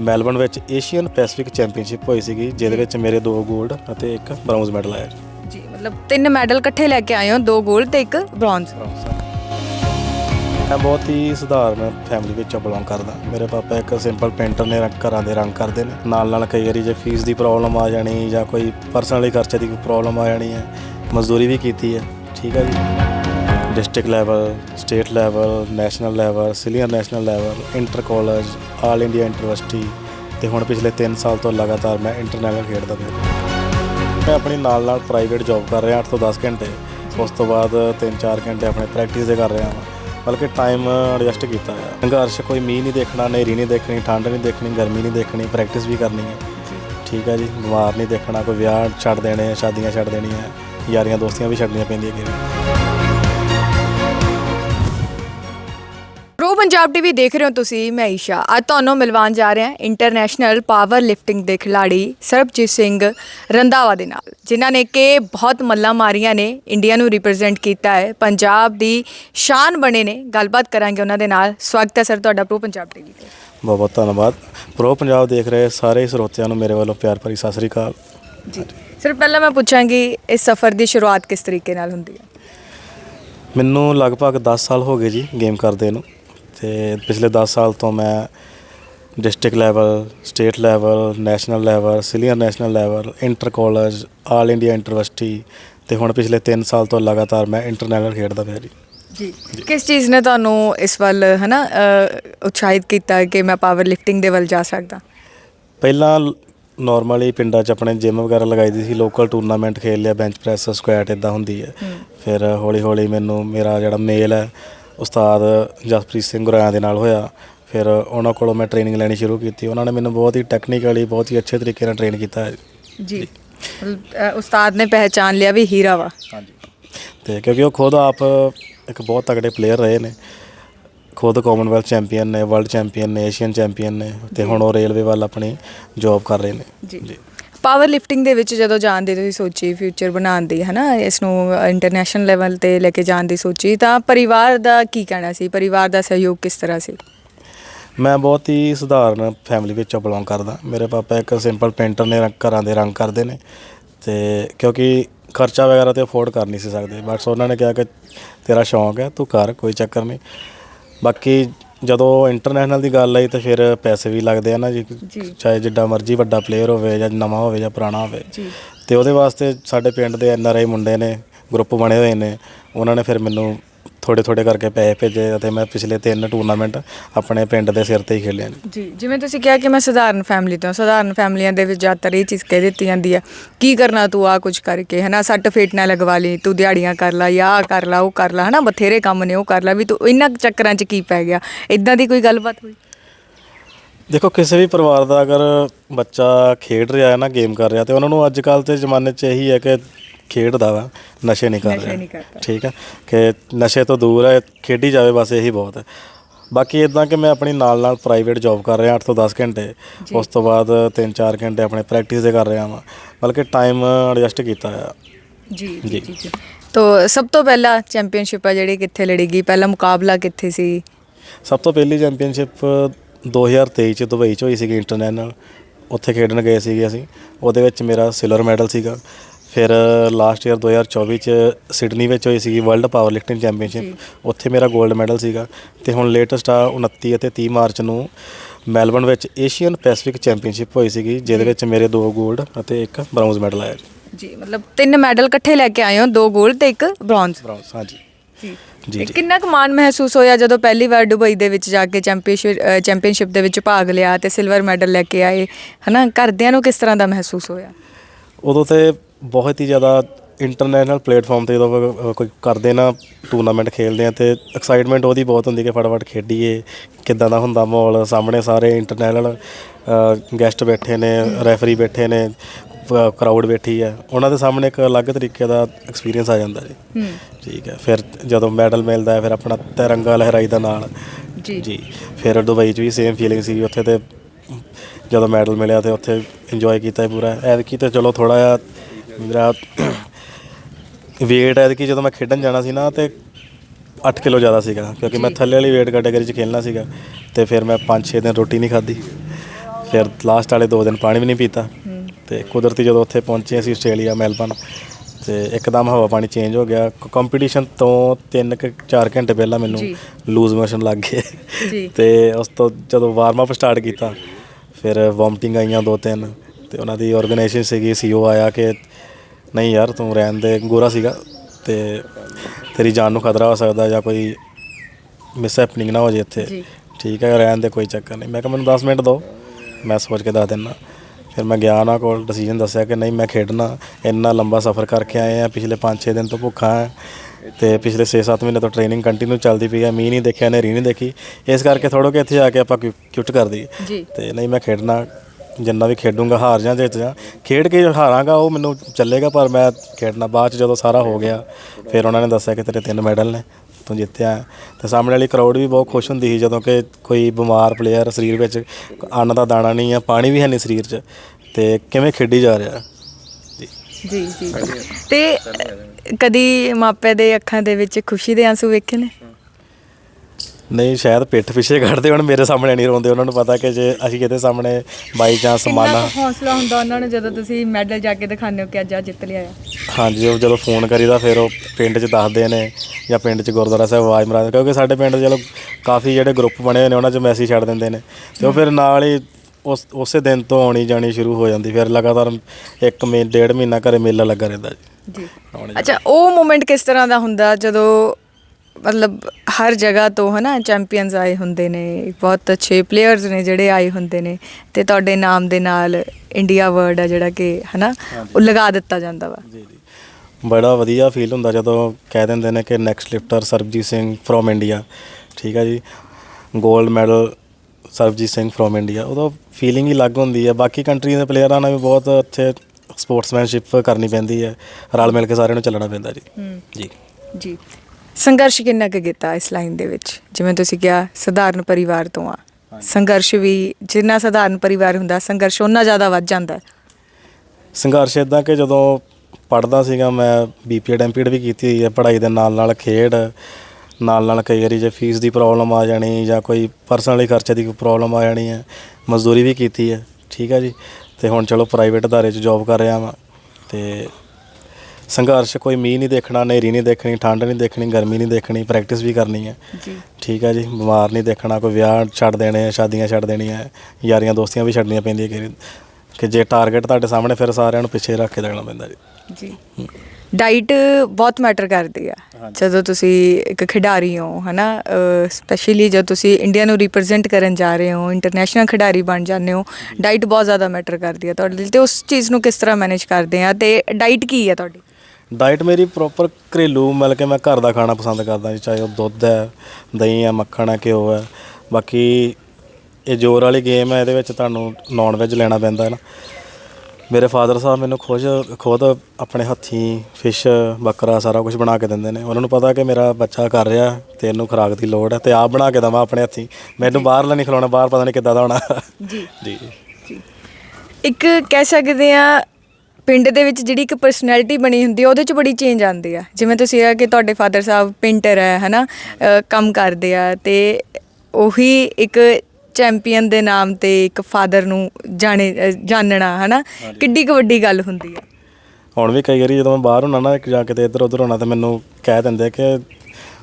ਮੈਲਬਨ ਵਿੱਚ ਏਸ਼ੀਅਨ ਪੈਸੀਫਿਕ ਚੈਂਪੀਅਨਸ਼ਿਪ ਹੋਈ ਸੀਗੀ ਜਿਹਦੇ ਵਿੱਚ ਮੇਰੇ ਦੋ 골ਡ ਅਤੇ ਇੱਕ ਬ੍ਰੌਂਜ਼ ਮੈਡਲ ਆਇਆ। ਜੀ ਮਤਲਬ ਤਿੰਨ ਮੈਡਲ ਇਕੱਠੇ ਲੈ ਕੇ ਆਏ ਹੋ ਦੋ 골ਡ ਤੇ ਇੱਕ ਬ੍ਰੌਂਜ਼ ਮੈਂ ਬਹੁਤ ਹੀ ਸਧਾਰਨ ਫੈਮਿਲੀ ਵਿੱਚੋਂ ਬਿਲੋਂਗ ਕਰਦਾ। ਮੇਰੇ ਪਾਪਾ ਇੱਕ ਸਿੰਪਲ ਪੇਂਟਰ ਨੇ ਰੰਗ- ਘਰਾਂ ਦੇ ਰੰਗ ਕਰਦੇ ਨੇ। ਨਾਲ ਨਾਲ ਕਈ ਵਾਰੀ ਜੇ ਫੀਸ ਦੀ ਪ੍ਰੋਬਲਮ ਆ ਜਾਣੀ ਜਾਂ ਕੋਈ ਪਰਸਨਲੀ ਖਰਚੇ ਦੀ ਕੋਈ ਪ੍ਰੋਬਲਮ ਆ ਜਾਣੀ ਹੈ, ਮਜ਼ਦੂਰੀ ਵੀ ਕੀਤੀ ਹੈ। ਠੀਕ ਹੈ ਜੀ। District level state level national level senior national level inter college all India university ਤੇ ਹੁਣ ਪਿਛਲੇ 3 ਸਾਲ ਤੋਂ ਲਗਾਤਾਰ ਮੈਂ ਇੰਟਰਨੈਸ਼ਨਲ ਖੇਡਦਾ ਪਿਆ। ਮੈਂ ਆਪਣੀ ਨਾਲ ਨਾਲ ਪ੍ਰਾਈਵੇਟ ਜੌਬ ਕਰ ਰਿਹਾ 8 ਤੋਂ 10 ਘੰਟੇ। ਉਸ ਤੋਂ ਬਾਅਦ 3-4 ਘੰਟੇ ਆਪਣੇ ਪ੍ਰੈਕਟਿਸ ਦੇ ਕਰ ਰਿਹਾ ਹਾਂ ਬਲਕਿ ਟਾਈਮ ਐਡਜਸਟ ਕੀਤਾ ਹੈ ਸੰਘਰਸ਼ ਕੋਈ ਮੀਂਹ ਨਹੀਂ ਦੇਖਣਾ ਹਨੇਰੀ ਨਹੀਂ ਦੇਖਣੀ ਠੰਡ ਨਹੀਂ ਦੇਖਣੀ ਗਰਮੀ ਨਹੀਂ ਦੇਖਣੀ ਪ੍ਰੈਕਟਿਸ ਵੀ ਕਰਨੀ ਹੈ। ਠੀਕ ਹੈ ਜੀ ਬਿਮਾਰ ਨਹੀਂ ਦੇਖਣਾ ਕੋਈ ਵਿਆਹ ਛੱਡ ਦੇਣੇ ਸ਼ਾਦੀਆਂ ਛੱਡ ਦੇਣੀਆਂ ਯਾਰੀਆਂ ਦੋਸਤੀਆਂ ਵੀ ਛੱਡਣੀਆਂ ਪੈਂਦੀਆਂ ਕਿ ਪੰਜਾਬ ਟੀਵੀ ਦੇਖ ਰਹੇ ਹੋ ਤੁਸੀਂ ਮੈਂ ਈਸ਼ਾ। ਅੱਜ ਤੁਹਾਨੂੰ ਮਿਲਵਾਉਣ ਜਾ ਰਹੇ ਹਾਂ ਇੰਟਰਨੈਸ਼ਨਲ ਪਾਵਰ ਲਿਫਟਿੰਗ ਦੇ ਖਿਡਾਰੀ ਸਰਬਜੀਤ ਸਿੰਘ ਰੰਧਾਵਾ ਦੇ ਨਾਲ ਜਿਨ੍ਹਾਂ ਨੇ ਕਿ ਬਹੁਤ ਮੱਲਾਂ ਮਾਰੀਆਂ ਨੇ ਇੰਡੀਆ ਨੂੰ ਰਿਪਰੈਜ਼ੈਂਟ ਕੀਤਾ ਹੈ। ਪੰਜਾਬ ਦੀ ਸ਼ਾਨ ਬਣੇ ਨੇ। ਗੱਲਬਾਤ ਕਰਾਂਗੇ ਉਹਨਾਂ ਦੇ ਨਾਲ। ਸਵਾਗਤ ਹੈ ਸਰ ਤੁਹਾਡਾ ਪ੍ਰੋ ਪੰਜਾਬ ਟੀਵੀ ਤੇ। ਬਹੁਤ ਬਹੁਤ ਧੰਨਵਾਦ। ਪ੍ਰੋ ਪੰਜਾਬ ਦੇਖ ਰਹੇ ਸਾਰੇ ਸਰੋਤਿਆਂ ਨੂੰ ਮੇਰੇ ਵੱਲੋਂ ਪਿਆਰ ਭਰੀ ਸਤਿ ਸ੍ਰੀ ਅਕਾਲ। ਜੀ। ਸਰ ਪਹਿਲਾਂ ਮੈਂ ਪੁੱਛਾਂਗੀ ਇਸ ਸਫ਼ਰ ਦੀ ਸ਼ੁਰੂਆਤ ਕਿਸ ਤਰੀਕੇ ਨਾਲ ਹੁੰਦੀ ਹੈ? ਮੈਨੂੰ ਲਗਭਗ 10 ਸਾਲ ਹੋ ਗਏ ਜੀ ਗੇਮ ਕਰਦੇ ਨੂੰ। ਤੇ ਪਿਛਲੇ 10 ਸਾਲ ਤੋਂ ਮੈਂ district level state level national level senior national level inter college all India university ਤੇ ਹੁਣ ਪਿਛਲੇ 3 ਸਾਲ ਤੋਂ ਲਗਾਤਾਰ ਮੈਂ ਇੰਟਰਨੈਸ਼ਨਲ ਖੇਡਦਾ ਪਿਆ ਜੀ। ਜੀ ਕਿਸ ਚੀਜ਼ ਨੇ ਤੁਹਾਨੂੰ ਇਸ ਵੱਲ ਹਨਾ ਉਤਸ਼ਾਹਿਤ ਕੀਤਾ ਕਿ ਮੈਂ ਪਾਵਰ ਲਿਫਟਿੰਗ ਦੇ ਵੱਲ ਜਾ ਸਕਦਾ? ਪਹਿਲਾਂ ਨਾਰਮਲੀ ਪਿੰਡਾਂ 'ਚ ਆਪਣੇ ਜਿਮ ਵਗੈਰਾ ਲਗਾਈ ਦੀ ਸੀ ਲੋਕਲ ਟੂਰਨਾਮੈਂਟ ਖੇਡ ਲਿਆ ਬੈਂਚ ਪ੍ਰੈਸ ਸਕੁਐਟ ਇਦਾਂ ਹੁੰਦੀ ਹੈ। ਫਿਰ ਹੌਲੀ ਹੌਲੀ ਮੈਨੂੰ ਮੇਰਾ ਜਿਹੜਾ ਮੇਲ ਹੈ ਉਸਤਾਦ ਜਸਪ੍ਰੀਤ ਸਿੰਘ ਗੁਰਾਇਆ ਦੇ ਨਾਲ ਹੋਇਆ। ਫਿਰ ਉਹਨਾਂ ਕੋਲੋਂ ਮੈਂ ਟ੍ਰੇਨਿੰਗ ਲੈਣੀ ਸ਼ੁਰੂ ਕੀਤੀ। ਉਹਨਾਂ ਨੇ ਮੈਨੂੰ ਬਹੁਤ ਹੀ ਟੈਕਨੀਕਲੀ ਬਹੁਤ ਹੀ ਅੱਛੇ ਤਰੀਕੇ ਨਾਲ ਟ੍ਰੇਨ ਕੀਤਾ। ਹੈ ਜੀ ਉਸਤਾਦ ਨੇ ਪਹਿਚਾਨ ਲਿਆ ਵੀ ਹੀਰਾ ਵਾ। ਹਾਂਜੀ। ਤੇ ਕਿਉਂਕਿ ਉਹ ਖੁਦ ਆਪ ਇੱਕ ਬਹੁਤ ਤਗੜੇ ਪਲੇਅਰ ਰਹੇ ਨੇ। ਖੁਦ ਕਾਮਨਵੈਲਥ ਚੈਂਪੀਅਨ ਨੇ ਵਰਲਡ ਚੈਂਪੀਅਨ ਨੇ ਏਸ਼ੀਅਨ ਚੈਂਪੀਅਨ ਨੇ ਤੇ ਹੁਣ ਉਹ ਰੇਲਵੇ ਵੱਲ ਆਪਣੀ ਜੌਬ ਕਰ ਰਹੇ ਨੇ। ਜੀ। ਪਾਵਰ ਲਿਫਟਿੰਗ ਦੇ ਵਿੱਚ ਜਦੋਂ ਜਾਣ ਦੀ ਤੁਸੀਂ ਸੋਚੀ ਫਿਊਚਰ ਬਣਾਉਣ ਦੀ ਹਨਾ? ਇਸ ਨੂੰ ਇੰਟਰਨੈਸ਼ਨਲ ਲੈਵਲ ਤੇ ਲੈ ਕੇ ਜਾਣ ਦੀ ਸੋਚੀ, ਤਾਂ ਪਰਿਵਾਰ ਦਾ ਕੀ ਕਹਿਣਾ ਸੀ? ਪਰਿਵਾਰ ਦਾ ਸਹਿਯੋਗ ਕਿਸ ਤਰ੍ਹਾਂ ਸੀ? ਮੈਂ ਬਹੁਤ ਹੀ ਸਧਾਰਨ ਫੈਮਿਲੀ ਵਿੱਚੋਂ ਬਿਲੋਂਗ ਕਰਦਾ। ਮੇਰੇ ਪਾਪਾ ਇੱਕ ਸਿੰਪਲ ਪੇਂਟਰ ਨੇ ਰੰਗ- ਘਰਾਂ ਦੇ ਰੰਗ ਕਰਦੇ ਨੇ ਤੇ ਕਿਉਂਕਿ ਖਰਚਾ ਵਗੈਰਾ ਤੇ ਅਫੋਰਡ ਕਰ ਨਹੀਂ ਸੀ ਸਕਦੇ। ਬਟ ਉਹਨਾਂ ਨੇ ਕਿਹਾ ਕਿ ਤੇਰਾ ਸ਼ੌਂਕ ਹੈ, ਤੂੰ ਕਰ, ਕੋਈ ਚੱਕਰ ਨਹੀਂ। ਬਾਕੀ ਜਦੋਂ ਇੰਟਰਨੈਸ਼ਨਲ ਦੀ ਗੱਲ ਆਈ ਤਾਂ ਫਿਰ ਪੈਸੇ ਵੀ ਲੱਗਦੇ ਆ ਨਾ ਜੀ ਜੀ। ਚਾਹੇ ਜਿੱਡਾ ਮਰਜ਼ੀ ਵੱਡਾ ਪਲੇਅਰ ਹੋਵੇ ਜਾਂ ਨਵਾਂ ਹੋਵੇ ਜਾਂ ਪੁਰਾਣਾ ਹੋਵੇ ਜੀ ਤੇ ਉਹਦੇ ਵਾਸਤੇ ਸਾਡੇ ਪਿੰਡ ਦੇ ਐਨ ਆਰ ਆਈ ਮੁੰਡੇ ਨੇ ਗਰੁੱਪ ਬਣੇ ਹੋਏ ਨੇ ਉਹਨਾਂ ਨੇ ਫਿਰ ਮੈਨੂੰ ਥੋੜੇ ਥੋੜੇ ਕਰਕੇ ਪੈਸੇ ਭੇਜੇ ਅਤੇ ਮੈਂ ਪਿਛਲੇ ਤਿੰਨ ਟੂਰਨਾਮੈਂਟ ਆਪਣੇ ਪਿੰਡ ਦੇ ਸਿਰ ਤੇ ਹੀ ਖੇਲੇ ਨੇ ਜੀ ਜਿਵੇਂ ਤੁਸੀਂ ਕਿਹਾ ਕਿ ਮੈਂ ਸਧਾਰਨ ਫੈਮਿਲੀ ਤੋਂ ਸਧਾਰਨ ਫੈਮਲੀਆਂ ਦੇ ਵਿੱਚ ਜ਼ਿਆਦਾਤਰ ਇਹ ਚੀਜ਼ ਕਹਿ ਦਿੱਤੀ ਜਾਂਦੀ ਹੈ ਕੀ ਕਰਨਾ ਤੂੰ ਆ ਕੁਝ ਕਰਕੇ ਹਨਾ ਸੱਟ ਫੇਟ ਨਾ ਲਗਵਾ ਲਈ ਤੂੰ ਦਿਹਾੜੀਆਂ ਕਰ ਲੈ ਜਾਂ ਆਹ ਕਰ ਲੈ ਉਹ ਕਰ ਲੈ ਹਨਾ ਬਥੇਰੇ ਕੰਮ ਨੇ ਉਹ ਕਰ ਲੈ ਵੀ ਤੂੰ ਇਹਨਾਂ ਚੱਕਰਾਂ 'ਚ ਕੀ ਪੈ ਗਿਆ? ਇਦਾਂ ਦੀ ਕੋਈ ਗੱਲਬਾਤ ਹੋਈ? ਦੇਖੋ ਕਿਸੇ ਵੀ ਪਰਿਵਾਰ ਦਾ ਅਗਰ ਬੱਚਾ ਖੇਡ ਰਿਹਾ ਹੈ ਨਾ ਗੇਮ ਕਰ ਰਿਹਾ ਤੇ ਉਹਨਾਂ ਨੂੰ ਅੱਜ ਕੱਲ ਦੇ ਜ਼ਮਾਨੇ 'ਚ ਇਹੀ ਹੈ ਕਿ ਖੇਡਦਾ ਵਾ ਨਸ਼ੇ ਨਹੀਂ ਕਰ ਨਸ਼ੇ ਰਿਹਾ। ਕਰਦਾ। ਠੀਕ ਹੈ ਕਿ ਨਸ਼ੇ ਤੋਂ ਦੂਰ ਹੈ ਖੇਡੀ ਜਾਵੇ ਬਸ ਇਹੀ ਬਹੁਤ। ਹੈ ਬਾਕੀ ਇਦਾਂ ਕਿ ਮੈਂ ਆਪਣੀ ਨਾਲ ਨਾਲ ਪ੍ਰਾਈਵੇਟ ਜੌਬ ਕਰ ਰਿਹਾ 8 ਤੋਂ 10 ਘੰਟੇ। ਉਸ ਤੋਂ ਬਾਅਦ 3-4 ਘੰਟੇ ਆਪਣੇ ਪ੍ਰੈਕਟਿਸ ਦੇ ਕਰ ਰਿਹਾ ਹਾਂ ਬਲਕਿ ਟਾਈਮ ਐਡਜਸਟ ਕੀਤਾ ਹੈ ਜੀ ਜੀ। ਜੀ। ਜੀ ਤੋ ਸਭ ਤੋਂ ਪਹਿਲਾਂ ਚੈਂਪੀਅਨਸ਼ਿਪ ਆ ਜਿਹੜੀ ਕਿੱਥੇ ਲੜੀਗੀ? ਪਹਿਲਾ ਮੁਕਾਬਲਾ ਕਿੱਥੇ ਸੀ? ਸਭ ਤੋਂ ਪਹਿਲੀ ਚੈਂਪੀਅਨਸ਼ਿਪ 2023 ਚ ਦੁਬਈ ਚ ਹੋਈ ਸੀਗੀ ਇੰਟਰਨੈਸ਼ਨਲ ਉੱਥੇ ਖੇਡਣ ਗਏ ਸੀਗੇ ਅਸੀਂ। ਉਹਦੇ ਵਿੱਚ ਮੇਰਾ ਸਿਲਵਰ ਮੈਡਲ ਸੀਗਾ। ਫਿਰ ਲਾਸਟ ਈਅਰ 2024 ਚ ਸਿਡਨੀ ਵਿੱਚ ਹੋਈ ਸੀਗੀ ਵਰਲਡ ਪਾਵਰ ਲਿਫਟਿੰਗ ਚੈਂਪੀਅਨਸ਼ਿਪ ਉੱਥੇ ਮੇਰਾ 골ਡ ਮੈਡਲ ਸੀਗਾ। ਤੇ ਹੁਣ ਲੇਟੈਸਟ ਆ 29 ਅਤੇ 30 ਮਾਰਚ ਨੂੰ ਮੈਲਬੌਰਨ ਵਿੱਚ ਏਸ਼ੀਅਨ ਪੈਸੀਫਿਕ ਚੈਂਪੀਅਨਸ਼ਿਪ ਹੋਈ ਸੀਗੀ ਜਿਹਦੇ ਵਿੱਚ ਮੇਰੇ ਦੋ 골ਡ ਅਤੇ ਇੱਕ ਬ੍ਰੌਂਜ਼ ਮੈਡਲ ਆਇਆ। ਜੀ ਮਤਲਬ ਤਿੰਨ ਮੈਡਲ ਇਕੱਠੇ ਲੈ ਕੇ ਆਏ ਹੋ ਦੋ 골ਡ ਤੇ ਇੱਕ ਬ੍ਰੌਂਜ਼ ਬ੍ਰੌਂਜ਼ ਹਾਂਜੀ ਜੀ। ਜੀ। ਜੀ। ਕਿੰਨਾ ਕੁ ਮਾਣ ਮਹਿਸੂਸ ਹੋਇਆ ਜਦੋਂ ਪਹਿਲੀ ਵਾਰ ਦੁਬਈ ਦੇ ਵਿੱਚ ਜਾ ਕੇ ਚੈਂਪੀਅਨਸ਼ਿਪ ਚੈਂਪੀਅਨਸ਼ਿਪ ਦੇ ਵਿੱਚ ਭਾਗ ਲਿਆ ਤੇ ਸਿਲਵਰ ਮੈਡਲ ਲੈ ਕੇ ਆਏ? ਹਨਾ ਘਰਦਿਆਂ ਨੂੰ ਕਿਸ ਤਰ੍ਹਾਂ ਦਾ ਮਹਿਸੂਸ ਹੋਇਆ? ਉਦੋਂ ਤੇ ਬਹੁਤ ਹੀ ਜ਼ਿਆਦਾ ਇੰਟਰਨੈਸ਼ਨਲ ਪਲੇਟਫਾਰਮ ਤੇ ਜਦੋਂ ਕੋਈ ਕਰਦੇ ਨਾ ਟੂਰਨਾਮੈਂਟ ਖੇਡਦੇ ਆ ਤੇ ਐਕਸਾਈਟਮੈਂਟ ਉਹਦੀ ਬਹੁਤ ਹੁੰਦੀ ਕਿ ਫਟਾਫਟ ਖੇਡੀਏ ਕਿੱਦਾਂ ਦਾ ਹੁੰਦਾ ਮਾਹੌਲ ਸਾਹਮਣੇ ਸਾਰੇ ਇੰਟਰਨੈਸ਼ਨਲ ਗੈਸਟ ਬੈਠੇ ਨੇ ਰੈਫਰੀ ਬੈਠੇ ਨੇ ਕਰਾਊਡ ਬੈਠੀ ਹੈ ਉਹਨਾਂ ਦੇ ਸਾਹਮਣੇ ਇੱਕ ਅਲੱਗ ਤਰੀਕੇ ਦਾ ਐਕਸਪੀਰੀਅੰਸ ਆ ਜਾਂਦਾ ਜੀ। ਠੀਕ ਹੈ ਫਿਰ ਜਦੋਂ ਮੈਡਲ ਮਿਲਦਾ ਹੈ ਫਿਰ ਆਪਣਾ ਤਿਰੰਗਾ ਲਹਿਰਾਈਦਾ ਨਾਲ। ਜੀ। ਜੀ ਫਿਰ ਦੁਬਈ 'ਚ ਵੀ ਸੇਮ ਫੀਲਿੰਗ ਸੀ ਉੱਥੇ ਤੇ ਜਦੋਂ ਮੈਡਲ ਮਿਲਿਆ ਤੇ ਉੱਥੇ ਇੰਜੋਏ ਕੀਤਾ ਪੂਰਾ। ਐਤਕੀ ਤੇ ਚਲੋ ਥੋੜਾ ਜਿਹਾ ਮੇਰਾ weight ਐਤਕੀ ਜਦੋਂ ਮੈਂ ਖੇਡਣ ਜਾਣਾ ਸੀ ਨਾ ਤੇ 8 ਕਿਲੋ ਜ਼ਿਆਦਾ ਸੀਗਾ ਕਿਉਂਕਿ ਮੈਂ ਥੱਲੇ ਵਾਲੀ weight ਕੈਟਾਗਰੀ 'ਚ ਖੇਲਣਾ ਸੀਗਾ ਤੇ ਫਿਰ ਮੈਂ 5-6 ਦਿਨ ਰੋਟੀ ਨਹੀਂ ਖਾਧੀ ਫਿਰ ਲਾਸਟ ਵਾਲੇ 2 ਦਿਨ ਪਾਣੀ ਵੀ ਨਹੀਂ ਪੀਤਾ ਤੇ ਕੁਦਰਤੀ ਜਦੋਂ ਉੱਥੇ ਪਹੁੰਚੇ ਅਸੀਂ ਆਸਟ੍ਰੇਲੀਆ ਮੈਲਬਨ ਤੇ ਇੱਕਦਮ ਹਵਾ ਪਾਣੀ ਚੇਂਜ ਹੋ ਗਿਆ ਕੰਪੀਟੀਸ਼ਨ ਤੋਂ 3 ਕਿ 4 ਘੰਟੇ ਪਹਿਲਾਂ ਮੈਨੂੰ। ਲੂਜ਼ ਮੋਸ਼ਨ ਲੱਗ ਗਏ। ਤੇ ਉਸ ਤੋਂ ਜਦੋਂ ਵਾਰਮ ਅਪ ਸਟਾਰਟ ਕੀਤਾ ਫਿਰ ਵੋਮਟਿੰਗ ਆਈਆਂ ਦੋ ਤਿੰਨ ਤੇ ਉਹਨਾਂ ਦੀ ਆਰਗੇਨਾਈਜੇਸ਼ਨ ਸੀਗੀ ਸੀਓ ਆਇਆ ਕਿ ਨਹੀਂ ਯਾਰ ਤੂੰ ਰਹਿਣ ਦੇ ਗੋਰਾ ਸੀਗਾ ਤੇ ਤੇਰੀ ਜਾਨ ਨੂੰ ਖਤਰਾ ਹੋ ਸਕਦਾ ਜਾਂ ਕੋਈ ਮਿਸ ਹੈਪਨਿੰਗ ਨਾ ਹੋ ਜੇ ਇੱਥੇ। ਠੀਕ ਹੈ ਰਹਿਣ ਦੇ ਕੋਈ ਚੱਕਰ ਨਹੀਂ। ਮੈਂ ਕਿਹਾ ਮੈਨੂੰ 10 ਮਿੰਟ ਦਿਓ ਮੈਂ ਸੋਚ ਕੇ ਦੱਸ ਦਿੰਦਾ ਫਿਰ ਮੈਂ ਗਿਆ ਉਹਨਾਂ ਕੋਲ ਡਿਸੀਜਨ ਦੱਸਿਆ ਕਿ ਨਹੀਂ ਮੈਂ ਖੇਡਣਾ ਇੰਨਾ ਲੰਬਾ ਸਫ਼ਰ ਕਰਕੇ ਆਏ ਆ ਪਿਛਲੇ 5-6 ਦਿਨ ਤੋਂ ਭੁੱਖਾ ਹਾਂ ਤੇ ਪਿਛਲੇ 6-7 ਮਹੀਨੇ ਤੋਂ ਟ੍ਰੇਨਿੰਗ ਕੰਟੀਨਿਊ ਚੱਲਦੀ ਪਈ ਹੈ ਮੀਂਹ ਨਹੀਂ ਦੇਖਿਆ ਨੇਰੀ ਨਹੀਂ ਦੇਖੀ। ਇਸ ਕਰਕੇ ਥੋੜੋ ਕਿ ਇੱਥੇ ਆ ਕੇ ਆਪਾਂ ਕਿਊਟ ਕਰ ਦਈਏ। ਜੀ। ਤੇ ਨਹੀਂ ਮੈਂ ਖੇਡਣਾ ਜਿੰਨਾ ਵੀ ਖੇਡੂੰਗਾ, ਹਾਰ ਜਾਂ ਜਿੱਤ ਜਾਂ, ਖੇਡ ਕੇ ਹਾਰਾਂਗਾ, ਉਹ ਮੈਨੂੰ ਚੱਲੇਗਾ, ਪਰ ਮੈਂ ਖੇਡਣਾ ਬਾਅਦ ਚ ਜਦੋਂ ਸਾਰਾ ਹੋ ਗਿਆ, ਫਿਰ ਉਹਨਾਂ ਨੇ ਦੱਸਿਆ ਕਿ ਤੇਰੇ ਤਿੰਨ ਮੈਡਲ ਨੇ, ਤੂੰ ਜਿੱਤਿਆ ਹੈ। ਤੇ ਸਾਹਮਣੇ ਵਾਲੀ ਕਰਾਊਡ ਵੀ ਬਹੁਤ ਖੁਸ਼ ਹੁੰਦੀ ਸੀ ਜਦੋਂ ਕਿ ਕੋਈ ਬਿਮਾਰ ਪਲੇਅਰ ਸਰੀਰ ਵਿੱਚ ਅੰਨ ਦਾ ਦਾਣਾ ਨਹੀਂ ਆ ਪਾਣੀ ਵੀ ਹੈ ਨਹੀਂ ਸਰੀਰ 'ਚ, ਤੇ ਕਿਵੇਂ ਖੇਡੀ ਜਾ ਰਿਹਾ? ਜੀ। ਜੀ ਤੇ ਕਦੀ ਮਾਪੇ ਦੇ ਅੱਖਾਂ ਦੇ ਵਿੱਚ ਖੁਸ਼ੀ ਦੇ ਆਂਸੂ ਵੇਖੇ ਨੇ? ਨਹੀਂ ਸ਼ਾਇਦ ਪਿੱਠ ਪਿੱਛੇ ਕੱਢਦੇ ਹੁਣ ਮੇਰੇ ਸਾਹਮਣੇ ਨਹੀਂ ਰੋਂਦੇ ਉਹਨਾਂ ਨੂੰ ਪਤਾ ਕਿ ਜੇ ਅਸੀਂ ਕਿਤੇ ਸਾਹਮਣੇ ਬਾਈ ਚਾਂਸ ਕਿੰਨਾ ਮਾਨਾ ਕੁ ਹੌਸਲਾ ਹੁੰਦਾ ਉਹਨਾਂ ਨੂੰ ਜਦੋਂ ਤੁਸੀਂ ਮੈਡਲ ਜਾ ਕੇ ਦਿਖਾਉਂਦੇ ਹੋ ਕਿ ਅੱਜ ਆ ਜਿੱਤ ਲਿਆ ਆ ਹਾਂਜੀ ਉਹ ਜਦੋਂ ਫੋਨ ਕਰੀਦਾ ਫਿਰ ਉਹ ਪਿੰਡ 'ਚ ਦੱਸਦੇ ਨੇ ਜਾਂ ਪਿੰਡ 'ਚ ਗੁਰਦੁਆਰਾ ਸਾਹਿਬ ਆਵਾਜ਼ ਮਰਾਦੇ ਕਿਉਂਕਿ ਸਾਡੇ ਪਿੰਡ 'ਚ ਚਲੋ ਕਾਫੀ ਜਿਹੜੇ ਗਰੁੱਪ ਬਣੇ ਹੋਏ ਨੇ ਉਹਨਾਂ 'ਚ ਮੈਸੇਜ ਛੱਡ ਦਿੰਦੇ ਨੇ। ਤੇ ਉਹ ਫਿਰ ਨਾਲ ਹੀ ਉਸ ਉਸੇ ਦਿਨ ਤੋਂ ਆਉਣੀ ਜਾਣੀ ਸ਼ੁਰੂ ਹੋ ਜਾਂਦੀ ਫਿਰ ਲਗਾਤਾਰ ਇੱਕ ਮਹੀਨੇ ਡੇਢ ਮਹੀਨਾ ਘਰੇ ਮੇਲਾ ਲੱਗਾ ਰਹਿੰਦਾ ਜੀ। ਜੀ। ਅੱਛਾ ਉਹ ਮੂਮੈਂਟ ਕਿਸ ਤਰ੍ਹਾਂ ਦਾ ਹੁੰਦਾ ਜਦੋਂ ਮਤਲਬ ਹਰ ਜਗ੍ਹਾ ਤੋਂ ਹਨਾ ਚੈਂਪੀਅਨਸ ਆਏ ਹੁੰਦੇ ਨੇ ਬਹੁਤ ਅੱਛੇ ਪਲੇਅਰਸ ਨੇ ਜਿਹੜੇ ਆਏ ਹੁੰਦੇ ਨੇ ਤੇ ਤੁਹਾਡੇ ਨਾਮ ਦੇ ਨਾਲ ਇੰਡੀਆ ਵਰਡ ਆ ਜਿਹੜਾ ਕਿ ਹਨਾ ਉਹ ਲਗਾ ਦਿੱਤਾ ਜਾਂਦਾ ਵਾ। ਜੀ ਜੀ। ਬੜਾ ਵਧੀਆ ਫੀਲ ਹੁੰਦਾ ਜਦੋਂ ਕਹਿ ਦਿੰਦੇ ਨੇ ਕਿ next lifter Sarabjit Singh from India ਠੀਕ ਹੈ ਜੀ? 골ਡ medal Sarabjit Singh from India ਉਦੋਂ ਫੀਲਿੰਗ ਹੀ ਅਲੱਗ ਹੁੰਦੀ ਹੈ ਬਾਕੀ ਕੰਟਰੀਆਂ ਦੇ ਪਲੇਅਰਾਂ ਨਾਲ ਵੀ ਬਹੁਤ ਅੱਛੇ ਸਪੋਰਟਸਮੈਨਸ਼ਿਪ ਕਰਨੀ ਪੈਂਦੀ ਹੈ ਰਲ ਮਿਲ ਕੇ ਸਾਰਿਆਂ ਨੂੰ ਚੱਲਣਾ ਪੈਂਦਾ ਜੀ। ਜੀ। ਸੰਘਰਸ਼ ਕਿੰਨਾ ਕੁ ਕੀਤਾ ਇਸ ਲਾਈਨ ਦੇ ਵਿੱਚ? ਜਿਵੇਂ ਤੁਸੀਂ ਕਿਹਾ ਸਧਾਰਨ ਪਰਿਵਾਰ ਤੋਂ ਆ। ਸੰਘਰਸ਼ ਵੀ ਜਿੰਨਾ ਸਧਾਰਨ ਪਰਿਵਾਰ ਹੁੰਦਾ ਸੰਘਰਸ਼ ਉਹਨਾਂ ਜ਼ਿਆਦਾ ਵੱਧ ਜਾਂਦਾ। ਹੈ। ਸੰਘਰਸ਼ ਇਦਾਂ ਕਿ ਜਦੋਂ ਪੜਦਾ ਸੀਗਾ ਮੈਂ ਬੀਪੀਐਡ ਐਮਪੀਐਡ ਵੀ ਕੀਤੀ ਹੋਈ ਹੈ ਪੜ੍ਹਾਈ ਦੇ ਨਾਲ ਨਾਲ ਖੇਡ ਨਾਲ ਨਾਲ ਕਈ ਵਾਰੀ ਜੇ ਫੀਸ ਦੀ ਪ੍ਰੋਬਲਮ ਆ ਜਾਣੀ ਜਾਂ ਕੋਈ ਪਰਸਨਲੀ ਖਰਚੇ ਦੀ ਕੋਈ ਪ੍ਰੋਬਲਮ ਆ ਜਾਣੀ ਹੈ ਮਜ਼ਦੂਰੀ ਵੀ ਕੀਤੀ ਹੈ ਠੀਕ ਹੈ ਜੀ। ਤੇ ਹੁਣ ਚਲੋ ਪ੍ਰਾਈਵੇਟ ਅਦਾਰੇ 'ਚ ਜੌਬ ਕਰ ਰਿਹਾ ਵਾਂ ਤੇ ਸੰਘਰਸ਼ ਕੋਈ ਮੀਂਹ ਨਹੀਂ ਦੇਖਣਾ ਹਨੇਰੀ ਨਹੀਂ ਦੇਖਣੀ ਠੰਡ ਨਹੀਂ ਦੇਖਣੀ ਗਰਮੀ ਨਹੀਂ ਦੇਖਣੀ ਪ੍ਰੈਕਟਿਸ ਵੀ ਕਰਨੀ ਹੈ। ਜੀ। ਠੀਕ ਹੈ ਜੀ ਬਿਮਾਰ ਨਹੀਂ ਦੇਖਣਾ ਕੋਈ ਵਿਆਹ ਛੱਡ ਦੇਣੇ ਸ਼ਾਦੀਆਂ ਛੱਡ ਦੇਣੀਆਂ ਯਾਰੀਆਂ ਦੋਸਤੀਆਂ ਵੀ ਛੱਡਣੀਆਂ ਪੈਂਦੀਆਂ ਕਿ ਕਿ ਜੇ ਟਾਰਗੇਟ ਤੁਹਾਡੇ ਸਾਹਮਣੇ ਫਿਰ ਸਾਰਿਆਂ ਨੂੰ ਪਿੱਛੇ ਰੱਖ ਕੇ ਚੱਲਣਾ ਪੈਂਦਾ ਜੀ। ਜੀ। ਡਾਈਟ ਬਹੁਤ ਮੈਟਰ ਕਰਦੀ ਆ। ਜਦੋਂ ਤੁਸੀਂ ਇੱਕ ਖਿਡਾਰੀ ਹੋ ਹਨਾ ਸਪੈਸ਼ਲੀ ਜਦ ਤੁਸੀਂ ਇੰਡੀਆ ਨੂੰ ਰਿਪਰੈਜ਼ੈਂਟ ਕਰਨ ਜਾ ਰਹੇ ਹੋ ਇੰਟਰਨੈਸ਼ਨਲ ਖਿਡਾਰੀ ਬਣ ਜਾਂਦੇ ਹੋ ਡਾਈਟ ਬਹੁਤ ਜ਼ਿਆਦਾ ਮੈਟਰ ਕਰਦੀ ਆ ਤੁਹਾਡੇ ਲਈ ਤੇ ਉਸ ਚੀਜ਼ ਨੂੰ ਕਿਸ ਤਰ੍ਹਾਂ ਮੈਨੇਜ ਕਰਦੇ ਆ ਤੇ ਡਾਈਟ ਕੀ ਹੈ ਤੁਹਾਡੀ? ਡਾਈਟ ਮੇਰੀ ਪ੍ਰੋਪਰ ਘਰੇਲੂ ਮਤਲਬ ਕਿ ਮੈਂ ਘਰ ਦਾ ਖਾਣਾ ਪਸੰਦ ਕਰਦਾ ਜੀ ਚਾਹੇ ਉਹ ਦੁੱਧ ਹੈ ਦਹੀਂ ਹੈ ਮੱਖਣ ਹੈ ਘਿਓ ਹੈ। ਬਾਕੀ ਇਹ ਜ਼ੋਰ ਵਾਲੀ ਗੇਮ ਹੈ ਇਹਦੇ ਵਿੱਚ ਤੁਹਾਨੂੰ ਨਾਨ ਵੈਜ ਲੈਣਾ ਪੈਂਦਾ ਹੈ ਨਾ। ਮੇਰੇ ਫਾਦਰ ਸਾਹਿਬ ਮੈਨੂੰ ਖੁਦ ਖੁਦ ਆਪਣੇ ਹੱਥੀਂ ਫਿਸ਼ ਬੱਕਰਾ ਸਾਰਾ ਕੁਝ ਬਣਾ ਕੇ ਦਿੰਦੇ ਨੇ। ਉਹਨਾਂ ਨੂੰ ਪਤਾ ਕਿ ਮੇਰਾ ਬੱਚਾ ਕਰ ਰਿਹਾ ਤੇ ਇਹਨੂੰ ਖੁਰਾਕ ਦੀ ਲੋੜ ਹੈ ਤੇ ਆਪ ਬਣਾ ਕੇ ਦਵਾਂ ਆਪਣੇ ਹੱਥੀਂ। ਮੈਨੂੰ ਬਾਹਰਲਾ ਨਹੀਂ ਖਿਲਾਉਣਾ ਬਾਹਰ ਪਤਾ ਨਹੀਂ ਕਿੱਦਾਂ ਦਾ ਹੋਣਾ। ਜੀ। ਜੀ। ਇੱਕ ਕਹਿ ਸਕਦੇ ਆ ਪਿੰਡ ਦੇ ਵਿੱਚ ਜਿਹੜੀ ਇੱਕ ਪਰਸਨੈਲਿਟੀ ਬਣੀ ਹੁੰਦੀ ਆ ਉਹਦੇ 'ਚ ਬੜੀ ਚੇਂਜ ਆਉਂਦੀ ਆ। ਜਿਵੇਂ ਤੁਸੀਂ ਆ ਕਿ ਤੁਹਾਡੇ ਫਾਦਰ ਸਾਹਿਬ ਪੇਂਟਰ ਹੈ ਹਨਾ ਕੰਮ ਕਰਦੇ ਆ ਤੇ ਉਹੀ ਇੱਕ ਚੈਂਪੀਅਨ ਦੇ ਨਾਮ ਤੇ ਇੱਕ ਫਾਦਰ ਨੂੰ ਜਾਣੇ ਜਾਣਨਾ ਹਨਾ ਕਿੱਡੀ ਕੁ ਵੱਡੀ ਗੱਲ ਹੁੰਦੀ ਹੈ ਹੁਣ ਵੀ ਕਈ ਵਾਰੀ ਜਦੋਂ ਮੈਂ ਬਾਹਰ ਹੁੰਨਾ ਨਾ ਜਾਂ ਕਿਤੇ ਇੱਧਰ ਉੱਧਰ ਹੋਣਾ ਤਾਂ ਮੈਨੂੰ ਕਹਿ ਦਿੰਦੇ ਕਿ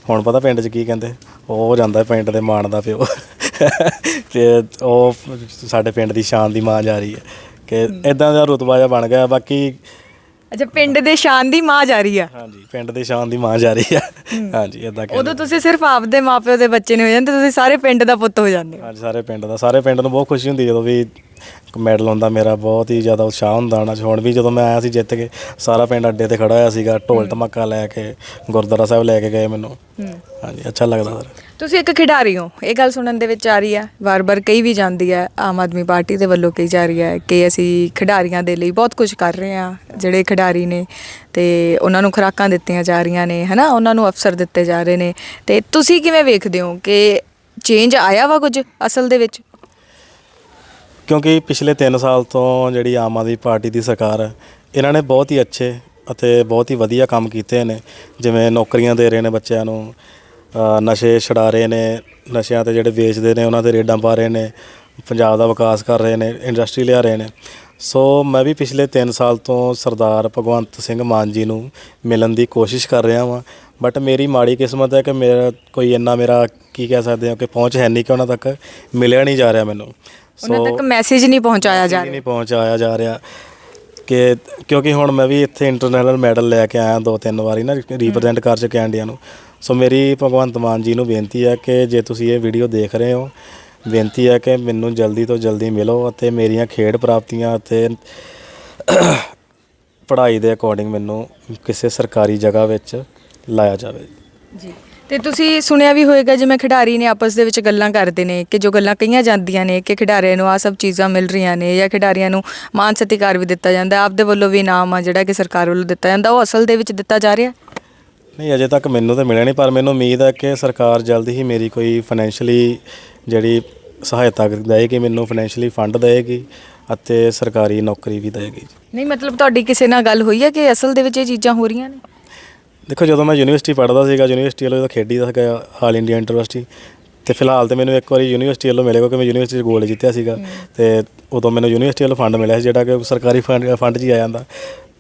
ਹੁਣ ਪਤਾ ਪਿੰਡ 'ਚ ਕੀ ਕਹਿੰਦੇ? ਉਹ ਜਾਂਦਾ ਪਿੰਡ ਦੇ ਮਾਣ ਦਾ ਪਿਓ। ਤੇ ਉਹ ਸਾਡੇ ਪਿੰਡ ਦੀ ਸ਼ਾਨ ਦੀ ਮਾਂ ਜਾ ਰਹੀ ਹੈ ਕਿ ਇਦਾਂ ਦਾ ਰੁਤਬਾ ਜਿਹਾ ਬਣ ਗਿਆ ਬਾਕੀ ਅੱਛਾ ਪਿੰਡ ਦੇ ਸ਼ਾਨ ਦੀ ਮਾਂ ਜਾ ਰਹੀ ਆ। ਹਾਂਜੀ ਪਿੰਡ ਦੀ ਸ਼ਾਨ ਦੀ ਮਾਂ ਜਾ ਰਹੀ ਹੈ। ਹਾਂਜੀ ਇਦਾਂ ਕਹਿੰਦੇ ਉਦੋਂ ਤੁਸੀਂ ਸਿਰਫ ਆਪਦੇ ਮਾਪਿਓ ਦੇ ਬੱਚੇ ਨਹੀਂ ਹੋ ਜਾਂਦੇ ਤੁਸੀਂ ਸਾਰੇ ਪਿੰਡ ਦਾ ਪੁੱਤ ਹੋ ਜਾਂਦੇ ਹੋ। ਹਾਂਜੀ ਸਾਰੇ ਪਿੰਡ ਦਾ। ਸਾਰੇ ਪਿੰਡ ਨੂੰ ਬਹੁਤ ਖੁਸ਼ੀ ਹੁੰਦੀ ਜਦੋਂ ਵੀ ਮੈਡਲ ਆਉਂਦਾ ਮੇਰਾ ਬਹੁਤ ਹੀ ਜ਼ਿਆਦਾ ਉਤਸ਼ਾਹ ਹੁੰਦਾ ਨਾ ਹੁਣ ਵੀ ਜਦੋਂ ਮੈਂ ਆਇਆ ਸੀ ਜਿੱਤ ਕੇ ਸਾਰਾ ਪਿੰਡ ਅੱਡੇ ਤੇ ਖੜਾ ਹੋਇਆ ਸੀਗਾ ਢੋਲ ਧਮਾਕਾ ਲੈ ਕੇ ਗੁਰਦੁਆਰਾ ਸਾਹਿਬ ਲੈ ਕੇ ਗਏ ਮੈਨੂੰ। ਹਾਂਜੀ ਅੱਛਾ ਲੱਗਦਾ ਸਰ। ਤੁਸੀਂ ਇੱਕ ਖਿਡਾਰੀ ਹੋ, ਇਹ ਗੱਲ ਸੁਣਨ ਦੇ ਵਿੱਚ ਆ ਰਹੀ ਹੈ ਵਾਰ-ਵਾਰ ਕਈ ਵੀ ਜਾਂਦੀ ਹੈ ਆਮ ਆਦਮੀ ਪਾਰਟੀ ਦੇ ਵੱਲੋਂ ਕਹੀ ਜਾ ਰਹੀ ਹੈ ਕਿ ਅਸੀਂ ਖਿਡਾਰੀਆਂ ਦੇ ਲਈ ਬਹੁਤ ਕੁਝ ਕਰ ਰਹੇ ਹਾਂ ਜਿਹੜੇ ਖਿਡਾਰੀ ਨੇ ਤੇ ਉਹਨਾਂ ਨੂੰ ਖੁਰਾਕਾਂ ਦਿੱਤੀਆਂ ਜਾ ਰਹੀਆਂ ਨੇ, ਹਨਾ? ਉਹਨਾਂ ਨੂੰ ਅਫਸਰ ਦਿੱਤੇ ਜਾ ਰਹੇ ਨੇ। ਤੇ ਤੁਸੀਂ ਕਿਵੇਂ ਵੇਖਦੇ ਹੋ ਕਿ ਚੇਂਜ ਆਇਆ ਵਾ ਕੁਝ ਅਸਲ ਦੇ ਵਿੱਚ? ਕਿਉਂਕਿ ਪਿਛਲੇ 3 ਸਾਲ ਤੋਂ ਜਿਹੜੀ ਆਮ ਆਦਮੀ ਪਾਰਟੀ ਦੀ ਸਰਕਾਰ ਹੈ ਇਹਨਾਂ ਨੇ ਬਹੁਤ ਹੀ ਅੱਛੇ ਅਤੇ ਬਹੁਤ ਹੀ ਵਧੀਆ ਕੰਮ ਕੀਤੇ ਨੇ, ਜਿਵੇਂ ਨੌਕਰੀਆਂ ਦੇ ਰਹੇ ਨੇ ਬੱਚਿਆਂ ਨੂੰ ਨਸ਼ੇ ਛੁਡਾ ਰਹੇ ਨੇ ਨਸ਼ਿਆਂ ਤੇ ਜਿਹੜੇ ਵੇਚਦੇ ਨੇ ਉਹਨਾਂ ਤੇ ਰੇਡਾਂ ਪਾ ਰਹੇ ਨੇ ਪੰਜਾਬ ਦਾ ਵਿਕਾਸ ਕਰ ਰਹੇ ਨੇ ਇੰਡਸਟਰੀ ਲਿਆ ਰਹੇ ਨੇ। ਸੋ ਮੈਂ ਵੀ ਪਿਛਲੇ 3 ਸਾਲ ਤੋਂ ਸਰਦਾਰ ਭਗਵੰਤ ਸਿੰਘ ਮਾਨ ਜੀ ਨੂੰ ਮਿਲਣ ਦੀ ਕੋਸ਼ਿਸ਼ ਕਰ ਰਿਹਾ ਵਾਂ। ਬਟ ਮੇਰੀ ਮਾੜੀ ਕਿਸਮਤ ਹੈ ਕਿ ਮੇਰਾ ਕੋਈ ਇੰਨਾ ਮੇਰਾ ਕੀ ਕਹਿ ਸਕਦੇ ਹਾਂ ਕਿ ਪਹੁੰਚ ਹੈ ਨਹੀਂ ਕਿ ਉਹਨਾਂ ਤੱਕ ਮਿਲਿਆ ਨਹੀਂ ਜਾ ਰਿਹਾ ਮੈਨੂੰ। ਉਹਨਾਂ ਤੱਕ ਮੈਸੇਜ ਨਹੀਂ ਪਹੁੰਚਾਇਆ ਜਾ ਜੀ ਨਹੀਂ ਪਹੁੰਚਾਇਆ ਜਾ ਰਿਹਾ ਕਿ ਕਿਉਂਕਿ ਹੁਣ ਮੈਂ ਵੀ ਇੱਥੇ ਇੰਟਰਨੈਸ਼ਨਲ ਮੈਡਲ ਲੈ ਕੇ ਆਇਆ ਦੋ ਤਿੰਨ ਵਾਰੀ ਨਾ ਰਿਪਰੈਜ਼ੈਂਟ ਕਰ ਚੁੱਕਿਆ ਇੰਡੀਆ ਨੂੰ। ਸੋ ਮੇਰੀ ਭਗਵੰਤ ਮਾਨ ਜੀ ਨੂੰ ਬੇਨਤੀ ਹੈ ਕਿ ਜੇ ਤੁਸੀਂ ਇਹ ਵੀਡੀਓ ਦੇਖ ਰਹੇ ਹੋ, ਬੇਨਤੀ ਹੈ ਕਿ ਮੈਨੂੰ ਜਲਦੀ ਤੋਂ ਜਲਦੀ ਮਿਲੋ ਅਤੇ ਮੇਰੀਆਂ ਖੇਡ ਪ੍ਰਾਪਤੀਆਂ ਅਤੇ ਪੜ੍ਹਾਈ ਦੇ ਅਕੋਰਡਿੰਗ ਮੈਨੂੰ ਕਿਸੇ ਸਰਕਾਰੀ ਜਗ੍ਹਾ ਵਿੱਚ ਲਾਇਆ ਜਾਵੇ। ਜੀ। ਤੇ ਤੁਸੀਂ ਸੁਣਿਆ ਵੀ ਹੋਵੇਗਾ ਜਿਵੇਂ ਖਿਡਾਰੀ ਨੇ ਆਪਸ ਦੇ ਵਿੱਚ ਗੱਲਾਂ ਕਰਦੇ ਨੇ ਕਿ ਜੋ ਗੱਲਾਂ ਕਹੀਆਂ ਜਾਂਦੀਆਂ ਨੇ ਕਿ ਖਿਡਾਰੀਆਂ ਨੂੰ ਆ ਸਭ ਚੀਜ਼ਾਂ ਮਿਲ ਰਹੀਆਂ ਨੇ ਜਾਂ ਖਿਡਾਰੀਆਂ ਨੂੰ ਮਾਨ ਸਤਿਕਾਰ ਵੀ ਦਿੱਤਾ ਜਾਂਦਾ, ਆਪਦੇ ਵੱਲੋਂ ਵੀ ਇਨਾਮ ਆ ਜਿਹੜਾ ਕਿ ਸਰਕਾਰ ਵੱਲੋਂ ਦਿੱਤਾ ਜਾਂਦਾ, ਉਹ ਅਸਲ ਦੇ ਵਿੱਚ ਦਿੱਤਾ ਜਾ ਰਿਹਾ? ਨਹੀਂ ਅਜੇ ਤੱਕ ਮੈਨੂੰ ਤਾਂ ਮਿਲਿਆ ਨਹੀਂ ਪਰ ਮੈਨੂੰ ਉਮੀਦ ਹੈ ਕਿ ਸਰਕਾਰ ਜਲਦ ਹੀ ਮੇਰੀ ਕੋਈ ਫਾਈਨੈਂਸ਼ੀਅਲੀ ਜਿਹੜੀ ਸਹਾਇਤਾ ਦੇਏਗੀ ਮੈਨੂੰ ਫਾਈਨੈਂਸ਼ੀਅਲੀ ਫੰਡ ਦੇਏਗੀ ਅਤੇ ਸਰਕਾਰੀ ਨੌਕਰੀ ਵੀ ਦੇਏਗੀ ਨਹੀਂ ਮਤਲਬ ਤੁਹਾਡੀ ਕਿਸੇ ਨਾਲ ਗੱਲ ਹੋਈ ਹੈ ਕਿ ਅਸਲ ਦੇ ਵਿੱਚ ਇਹ ਚੀਜ਼ਾਂ ਹੋ ਰਹੀਆਂ ਨੇ? ਦੇਖੋ ਜਦੋਂ ਮੈਂ ਯੂਨੀਵਰਸਿਟੀ ਪੜ੍ਹਦਾ ਸੀਗਾ ਯੂਨੀਵਰਸਿਟੀ ਵੱਲੋਂ ਜਦੋਂ ਖੇਡੀ ਦਾ ਸੀਗਾ ਆਲ ਇੰਡੀਆ ਯੂਨੀਵਰਸਿਟੀ ਤੇ ਫਿਲਹਾਲ ਤੇ ਮੈਨੂੰ ਇੱਕ ਵਾਰੀ ਯੂਨੀਵਰਸਿਟੀ ਵੱਲੋਂ ਮਿਲਿਆ ਕਿਉਂਕਿ ਮੈਂ ਯੂਨੀਵਰਸਿਟੀ 'ਚ ਗੋਲਡ ਜਿੱਤਿਆ ਸੀਗਾ ਤੇ ਉਦੋਂ ਮੈਨੂੰ ਯੂਨੀਵਰਸਿਟੀ ਵੱਲੋਂ ਫੰਡ ਮਿਲਿਆ ਸੀ ਜਿਹੜਾ ਕਿ ਸਰਕਾਰੀ ਫੰਡ ਫੰਡ 'ਚ ਹੀ ਆ ਜਾਂਦਾ।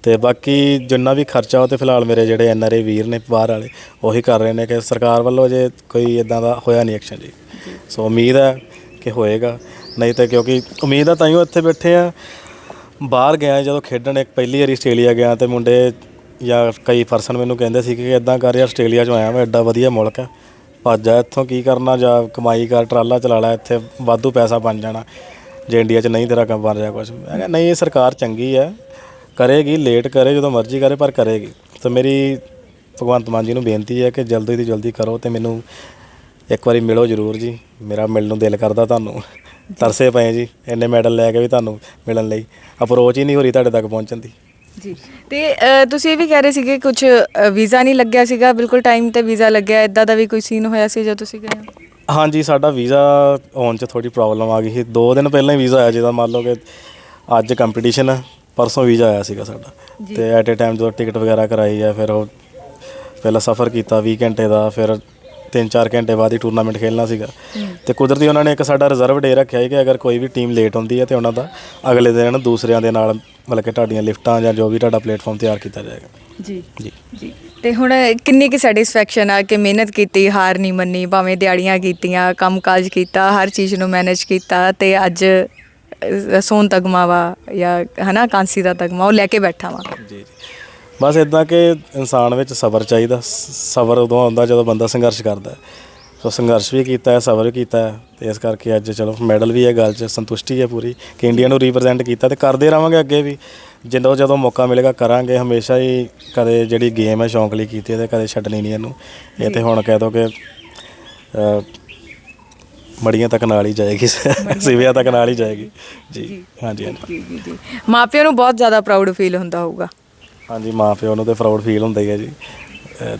ਤੇ ਬਾਕੀ ਜਿੰਨਾ ਵੀ ਖਰਚਾ ਉਹ ਤੇ ਫਿਲਹਾਲ ਮੇਰੇ ਜਿਹੜੇ ਐਨ ਆਰ ਆਈ ਵੀਰ ਨੇ ਬਾਹਰ ਵਾਲੇ, ਉਹੀ ਕਰ ਰਹੇ ਨੇ ਕਿ ਸਰਕਾਰ ਵੱਲੋਂ ਜੇ ਕੋਈ ਇਦਾਂ ਦਾ ਹੋਇਆ ਨਹੀਂ ਐਕਸ਼ਨ ਜੀ। ਸੋ ਉਮੀਦ ਹੈ ਕਿ ਹੋਏਗਾ। ਨਹੀਂ ਤਾਂ ਕਿਉਂਕਿ ਉਮੀਦ ਆ ਤਾਂ ਹੀ ਇੱਥੇ ਬੈਠੇ ਆ। ਬਾਹਰ ਗਿਆ ਜਦੋਂ ਖੇਡਣ, ਇੱਕ ਪਹਿਲੀ ਵਾਰੀ ਆਸਟ੍ਰੇਲੀਆ ਗਿਆ ਤੇ ਮੁੰਡੇ ਜਾਂ ਕਈ ਪਰਸਨ ਮੈਨੂੰ ਕਹਿੰਦੇ ਸੀ ਕਿ ਇਦਾਂ ਕਰ ਯਾਰ ਆਸਟ੍ਰੇਲੀਆ 'ਚੋਂ ਆਇਆ ਮੈਂ ਐਡਾ ਵਧੀਆ ਮੁਲਕ ਹੈ ਭੱਜ ਜਾ ਇੱਥੋਂ ਕੀ ਕਰਨਾ, ਜਾਂ ਕਮਾਈ ਕਰ, ਟਰਾਲਾ ਚਲਾ ਲੈ, ਇੱਥੇ ਵਾਧੂ ਪੈਸਾ ਬਣ ਜਾਣਾ। ਜੇ ਇੰਡੀਆ 'ਚ ਨਹੀਂ ਤੇਰਾ ਕੰਮ ਬਣ ਰਿਹਾ ਕੁਝ ਮੈਂ ਕਿਹਾ ਨਹੀਂ ਇਹ ਸਰਕਾਰ ਚੰਗੀ ਹੈ ਕਰੇਗੀ ਲੇਟ ਕਰੇ ਜਦੋਂ ਮਰਜ਼ੀ ਕਰੇ ਪਰ ਕਰੇਗੀ। ਤਾਂ ਮੇਰੀ ਭਗਵੰਤ ਮਾਨ ਜੀ ਨੂੰ ਬੇਨਤੀ ਹੈ ਕਿ ਜਲਦੀ ਤੋਂ ਜਲਦੀ ਕਰੋ ਤੇ ਮੈਨੂੰ ਇੱਕ ਵਾਰੀ ਮਿਲੋ ਜ਼ਰੂਰ ਜੀ। ਮੇਰਾ ਮਿਲਣ ਨੂੰ ਦਿਲ ਕਰਦਾ ਤੁਹਾਨੂੰ। ਤਰਸੇ ਪਏ ਜੀ ਇੰਨੇ ਮੈਡਲ ਲੈ ਕੇ ਵੀ ਤੁਹਾਨੂੰ ਮਿਲਣ ਲਈ। ਅਪਰੋਚ ਹੀ ਨਹੀਂ ਹੋ ਰਹੀ ਤੁਹਾਡੇ ਤੱਕ ਪਹੁੰਚਣ ਦੀ। ਜੀ। ਤੇ ਅ, ਤੁਸੀਂ ਇਹ ਵੀ ਕਹਿ ਰਹੇ ਸੀਗੇ ਕੁਝ ਵੀਜ਼ਾ ਨਹੀਂ ਲੱਗਿਆ ਸੀਗਾ। ਬਿਲਕੁਲ ਟਾਈਮ ਤੇ ਵੀਜ਼ਾ ਲੱਗਿਆ। ਇਦਾਂ ਦਾ ਵੀ ਕੋਈ ਸੀਨ ਹੋਇਆ ਸੀ ਜਦੋਂ ਤੁਸੀਂ ਗਏ? ਹੋ ਹਾਂਜੀ ਸਾਡਾ ਵੀਜ਼ਾ ਆਉਣ 'ਚ ਥੋੜੀ ਪ੍ਰੋਬਲਮ ਆ ਗਈ ਸੀ। ਦੋ ਦਿਨ ਪਹਿਲਾਂ ਹੀ ਵੀਜ਼ਾ ਆਇਆ ਜਿਹਦਾ ਮੰਨ ਲਓ ਕਿ ਅੱਜ ਕੰਪੀਟੀਸ਼ਨ ਹੈ ਪਰਸੋਂ ਵੀਜ਼ਾ ਆਇਆ ਸੀਗਾ ਸਾਡਾ। ਤੇ ਐਟ ਏ ਟਾਈਮ ਜਦੋਂ ਟਿਕਟ ਵਗੈਰਾ ਕਰਾਈ ਹੈ ਫਿਰ ਉਹ ਪਹਿਲਾਂ ਸਫ਼ਰ ਕੀਤਾ 20 ਘੰਟੇ ਦਾ ਫਿਰ 3-4 ਘੰਟੇ ਬਾਅਦ ਹੀ ਟੂਰਨਾਮੈਂਟ ਖੇਲਣਾ ਸੀਗਾ। ਤੇ ਕੁਦਰਤੀ ਉਹਨਾਂ ਨੇ ਇੱਕ ਸਾਡਾ ਰਿਜ਼ਰਵ ਡੇ ਰੱਖਿਆ ਹੈ ਕਿ ਅਗਰ ਕੋਈ ਵੀ ਟੀਮ ਲੇਟ ਹੁੰਦੀ ਹੈ ਤੇ ਉਹਨਾਂ ਦਾ ਅਗਲੇ ਦਿਨ ਦੂਸਰਿਆਂ ਦੇ ਨਾਲ ਮਤਲਬ ਕਿ ਤੁਹਾਡੀਆਂ ਲਿਫਟਾਂ ਜਾਂ ਜੋ ਵੀ ਤੁਹਾਡਾ ਪਲੇਟਫਾਰਮ ਤਿਆਰ ਕੀਤਾ ਜਾਏਗਾ। ਜੀ। ਜੀ। ਜੀ। ਤੇ ਹੁਣ ਕਿੰਨੀ ਕੀ ਸੈਟੀਸਫੈਕਸ਼ਨ ਆ ਕਿ ਮਿਹਨਤ ਕੀਤੀ ਹਾਰ ਨਹੀਂ ਮੰਨੀ ਭਾਵੇਂ ਦਿਹਾੜੀਆਂ ਕੀਤੀਆਂ ਕੰਮਕਾਜ ਕੀਤਾ ਹਰ ਚੀਜ਼ ਨੂੰ ਮੈਨੇਜ ਕੀਤਾ ਤੇ ਅੱਜ ਅ, ਸੋਨ ਤਗਮਾ ਵਾ ਜਾਂ ਹਨਾ ਕਾਂਸੀ ਦਾ ਤਗਮਾ ਉਹ ਲੈ ਕੇ ਬੈਠਾ ਵਾ। ਜੀ ਜੀ। ਬਸ ਇਦਾਂ ਕਿ ਇਨਸਾਨ ਵਿੱਚ ਸਬਰ ਚਾਹੀਦਾ। ਸ- ਸਬਰ ਉਦੋਂ ਆਉਂਦਾ ਜਦੋਂ ਬੰਦਾ ਸੰਘਰਸ਼ ਕਰਦਾ ਹੈ। ਸੋ ਸੰਘਰਸ਼ ਵੀ ਕੀਤਾ ਹੈ ਸਬਰ ਵੀ ਕੀਤਾ ਹੈ ਤੇ ਇਸ ਕਰਕੇ ਅੱਜ ਚਲੋ ਮੈਡਲ ਵੀ ਹੈ ਗੱਲ 'ਚ ਸੰਤੁਸ਼ਟੀ ਹੈ ਪੂਰੀ। ਕਿ ਇੰਡੀਆ ਨੂੰ ਰਿਪਰੈਜ਼ੈਂਟ ਕੀਤਾ ਤੇ ਕਰਦੇ ਰਵਾਂਗੇ ਅੱਗੇ ਵੀ। ਜਦੋਂ ਜਦੋਂ ਮੌਕਾ ਮਿਲੇਗਾ ਕਰਾਂਗੇ ਹਮੇਸ਼ਾ ਹੀ ਕਦੇ ਜਿਹੜੀ ਗੇਮ ਹੈ ਸ਼ੌਂਕ ਲਈ ਕੀਤੀ ਹੈ ਤੇ ਕਦੇ ਛੱਡਣੀ ਨਹੀਂ ਇਹਨੂੰ। ਇਹ ਤੇ ਹੁਣ ਕਹਿ ਦੋ ਕਿ ਅ, ਮੜੀਆਂ ਤੱਕ ਨਾਲ ਹੀ ਜਾਏਗੀ ਸਿਵਿਆਂ ਤੱਕ ਨਾਲ ਹੀ ਜਾਏਗੀ। ਜੀ ਹਾਂਜੀ ਹਾਂਜੀ। ਜੀ ਜੀ ਜੀ। ਮਾਪਿਆਂ ਨੂੰ ਬਹੁਤ ਜ਼ਿਆਦਾ ਪ੍ਰਾਊਡ ਫੀਲ ਹੁੰਦਾ ਹੋਊਗਾ। ਹਾਂਜੀ ਮਾਂ ਪਿਓ ਨੂੰ ਤੇ ਪ੍ਰਾਊਡ ਫੀਲ ਹੁੰਦਾ ਹੀ ਹੈ ਜੀ। ਅਹ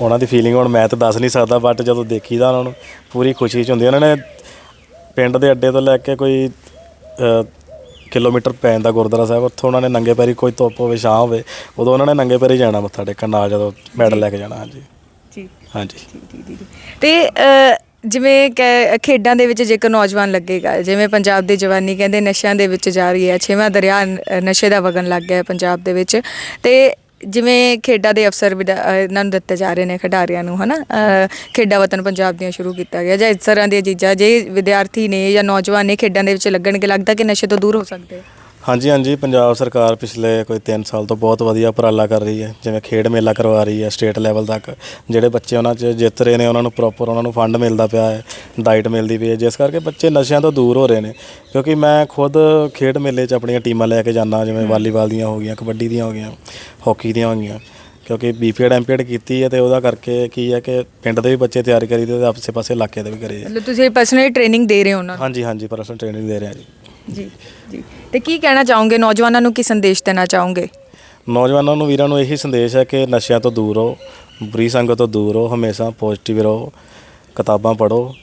ਉਹਨਾਂ ਦੀ ਫੀਲਿੰਗ ਹੁਣ ਮੈਂ ਤਾਂ ਦੱਸ ਨਹੀਂ ਸਕਦਾ ਬਟ ਜਦੋਂ ਦੇਖੀਦਾ ਉਹਨਾਂ ਨੂੰ ਪੂਰੀ ਖੁਸ਼ੀ ਚ ਹੁੰਦੀ ਉਹਨਾਂ ਨੇ ਪਿੰਡ ਦੇ ਅੱਡੇ ਤੋਂ ਲੈ ਕੇ ਕੋਈ ਅਹ, ਕਿਲੋਮੀਟਰ ਪੈ ਜਾਂਦਾ ਗੁਰਦੁਆਰਾ ਸਾਹਿਬ ਉੱਥੋਂ ਉਹਨਾਂ ਨੇ ਨੰਗੇ ਪੈਰੀ ਕੋਈ ਧੁੱਪ ਹੋਵੇ ਛਾਂ ਹੋਵੇ ਉਦੋਂ ਉਹਨਾਂ ਨੇ ਨੰਗੇ ਪੈਰੀ ਜਾਣਾ ਮੱਥਾ ਟੇਕਣ ਨਾਲ ਜਦੋਂ ਮੈਡਲ ਲੈ ਕੇ ਜਾਣਾ ਹਾਂਜੀ। ਜੀ। ਹਾਂਜੀ। ਤੇ ਅ, ਜਿਵੇਂ ਕਿ ਖੇਡਾਂ ਦੇ ਵਿੱਚ ਜੇਕਰ ਨੌਜਵਾਨ ਲੱਗੇਗਾ ਜਿਵੇਂ ਪੰਜਾਬ ਦੀ ਜਵਾਨੀ ਕਹਿੰਦੇ ਨਸ਼ਿਆਂ ਦੇ ਵਿੱਚ ਜਾ ਰਹੀ ਹੈ ਛੇਵਾਂ ਦਰਿਆ ਨ- ਨਸ਼ੇ ਦਾ ਵਗਣ ਲੱਗ ਗਿਆ ਹੈ ਪੰਜਾਬ ਦੇ ਵਿੱਚ ਤੇ ਜਿਵੇਂ ਖੇਡਾਂ ਦੇ ਅਫਸਰ ਵਿਦਾ- ਅ, ਇਹਨਾਂ ਨੂੰ ਦਿੱਤੇ ਜਾ ਰਹੇ ਨੇ ਖਿਡਾਰੀਆਂ ਨੂੰ ਹਨਾ? ਅ, ਖੇਡਾਂ ਵਤਨ ਪੰਜਾਬ ਦੀਆਂ ਸ਼ੁਰੂ ਕੀਤਾ ਗਿਆ ਜਾਂ ਇਸ ਤਰ੍ਹਾਂ ਦੀਆਂ ਚੀਜ਼ਾਂ ਜੇ ਵਿਦਿਆਰਥੀ ਨੇ ਜਾਂ ਨੌਜਵਾਨ ਨੇ ਖੇਡਾਂ ਦੇ ਵਿੱਚ ਲੱਗਣਗੇ ਲੱਗਦਾ ਕਿ ਨਸ਼ੇ ਤੋਂ ਦੂਰ ਹੋ ਸਕਦੇ ਆ। ਹਾਂਜੀ ਹਾਂਜੀ ਪੰਜਾਬ ਸਰਕਾਰ ਪਿਛਲੇ ਕੋਈ 3 ਸਾਲ ਤੋਂ ਬਹੁਤ ਵਧੀਆ ਉਪਰਾਲਾ ਕਰ ਰਹੀ ਹੈ ਜਿਵੇਂ ਖੇਡ ਮੇਲਾ ਕਰਵਾ ਰਹੀ ਹੈ ਸਟੇਟ ਲੈਵਲ ਤੱਕ। ਜਿਹੜੇ ਬੱਚੇ ਉਹਨਾਂ 'ਚ ਜਿੱਤ ਰਹੇ ਨੇ ਉਹਨਾਂ ਨੂੰ ਪ੍ਰੋਪਰ ਉਹਨਾਂ ਨੂੰ ਫੰਡ ਮਿਲਦਾ ਪਿਆ ਹੈ ਡਾਈਟ ਮਿਲਦੀ ਪਈ ਹੈ ਜਿਸ ਕਰਕੇ ਬੱਚੇ ਨਸ਼ਿਆਂ ਤੋਂ ਦੂਰ ਹੋ ਰਹੇ ਨੇ। ਕਿਉਂਕਿ ਮੈਂ ਖੁਦ ਖੇਡ ਮੇਲੇ 'ਚ ਆਪਣੀਆਂ ਟੀਮਾਂ ਲੈ ਕੇ ਜਾਂਦਾ ਜਿਵੇਂ ਵਾਲੀਬਾਲ ਦੀਆਂ ਹੋ ਗਈਆਂ ਕਬੱਡੀ ਦੀਆਂ ਹੋ ਗਈਆਂ ਹਾਕੀ ਦੀਆਂ ਹੋ ਗਈਆਂ। ਕਿਉਂਕਿ ਬੀਪੀਐਡ ਐਮਪੀਐਡ ਕੀਤੀ ਹੈ ਤੇ ਉਹਦਾ ਕਰਕੇ ਕੀ ਹੈ ਕਿ ਪਿੰਡ ਦੇ ਵੀ ਬੱਚੇ ਤਿਆਰੀ ਕਰੀ ਤੇ ਆਪਸੇ ਪਾਸੇ ਇਲਾਕੇ ਦੇ ਵੀ ਕਰੀ। ਮਤਲਬ ਤੁਸੀਂ ਪਰਸਨਲੀ ਟ੍ਰੇਨਿੰਗ ਦੇ ਰਹੇ ਹੋ ਉਹਨਾਂ ਹਾਂਜੀ ਹਾਂਜੀ ਪਰਸਨਲ ਟ੍ਰੇਨਿੰਗ ਦੇ ਰਿਹਾ ਜੀ। ਨੂੰ ਜੀ ਜੀ। ਤੇ ਕੀ ਕਹਿਣਾ ਚਾਹੋਗੇ? ਨੌਜਵਾਨਾਂ ਨੂੰ ਕੀ ਸੰਦੇਸ਼ ਦੇਣਾ ਚਾਹੋਗੇ? ਨੌਜਵਾਨਾਂ ਨੂੰ ਵੀਰਾਂ ਨੂੰ ਇਹੀ ਸੰਦੇਸ਼ ਹੈ ਕਿ ਨਸ਼ਿਆਂ ਤੋਂ ਦੂਰ ਰਹੋ ਬੁਰੀ ਸੰਗਤ ਤੋਂ ਦੂਰ ਰਹੋ ਹਮੇਸ਼ਾ ਪੋਜ਼ਿਟਿਵ ਰਹੋ ਕਿਤਾਬਾਂ ਪੜ੍ਹੋ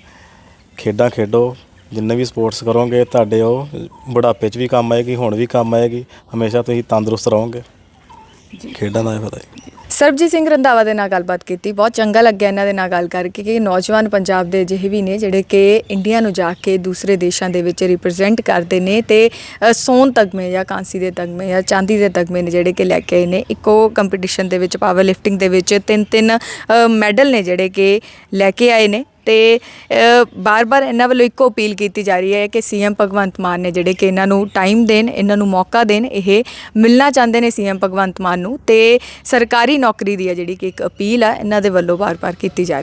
ਖੇਡਾਂ ਖੇਡੋ ਜਿੰਨੇ ਵੀ ਸਪੋਰਟਸ ਕਰੋਗੇ ਤੁਹਾਡੇ ਉਹ ਬੁਢਾਪੇ 'ਚ ਵੀ ਕੰਮ ਆਏਗੀ ਹੁਣ ਵੀ ਕੰਮ ਆਏਗੀ ਹਮੇਸ਼ਾ ਤੁਸੀਂ ਤੰਦਰੁਸਤ ਰਹੋਗੇ। ਖੇਡਾਂ ਦਾ ਇਹ ਪਤਾ ਹੈ। ਸਰਬਜੀਤ ਸਿੰਘ ਰੰਧਾਵਾ ਦੇ ਨਾਲ ਗੱਲਬਾਤ ਕੀਤੀ। ਬਹੁਤ ਚੰਗਾ ਲੱਗਿਆ ਇਹਨਾਂ ਦੇ ਨਾਲ ਗੱਲ ਕਰਕੇ ਕਿ ਨੌਜਵਾਨ ਪੰਜਾਬ ਦੇ ਅਜਿਹੇ ਵੀ ਨੇ ਜਿਹੜੇ ਕਿ ਇੰਡੀਆ ਨੂੰ ਜਾ ਕੇ ਦੂਸਰੇ ਦੇਸ਼ਾਂ ਦੇ ਵਿੱਚ ਰਿਪਰੈਜ਼ੈਂਟ ਕਰਦੇ ਨੇ ਤੇ ਅ, ਸੋਨ ਤਗਮੇ ਜਾਂ ਕਾਂਸੀ ਦੇ ਤਗਮੇ ਜਾਂ ਚਾਂਦੀ ਦੇ ਤਗਮੇ ਨੇ ਜਿਹੜੇ ਕਿ ਲੈ ਕੇ ਆਏ ਨੇ। ਇੱਕੋ ਕੰਪੀਟੀਸ਼ਨ ਦੇ ਵਿੱਚ ਪਾਵਰ ਲਿਫਟਿੰਗ ਦੇ ਵਿੱਚ ਤਿੰਨ ਤਿੰਨ ਮੈਡਲ ਨੇ ਜਿਹੜੇ ਕਿ ਲੈ ਕੇ ਆਏ ਨੇ। ਤੇ ਬਾਰ-ਬਾਰ ਇਹਨਾਂ ਵੱਲੋਂ ਇੱਕੋ ਅਪੀਲ ਕੀਤੀ ਜਾ ਰਹੀ ਹੈ ਕਿ ਸੀਐਮ ਭਗਵੰਤ ਮਾਨ ਨੇ ਜਿਹੜੇ ਕਿ ਇਹਨਾਂ ਨੂੰ ਟਾਈਮ ਦੇਣ, ਇਹਨਾਂ ਨੂੰ ਮੌਕਾ ਦੇਣ, ਇਹ ਮਿਲਣਾ ਚਾਹੁੰਦੇ ਨੇ ਸੀਐਮ ਭਗਵੰਤ ਮਾਨ ਨੂੰ ਤੇ ਸਰਕਾਰੀ ਨੌਕਰੀ ਦੀ ਹੈ ਜਿਹੜੀ ਕਿ ਇੱਕ ਅਪੀਲ ਆ, ਇਹਨਾਂ ਦੇ ਵੱਲੋਂ ਬਾਰ-ਬਾਰ ਕੀਤੀ ਜਾ ਰਹੀ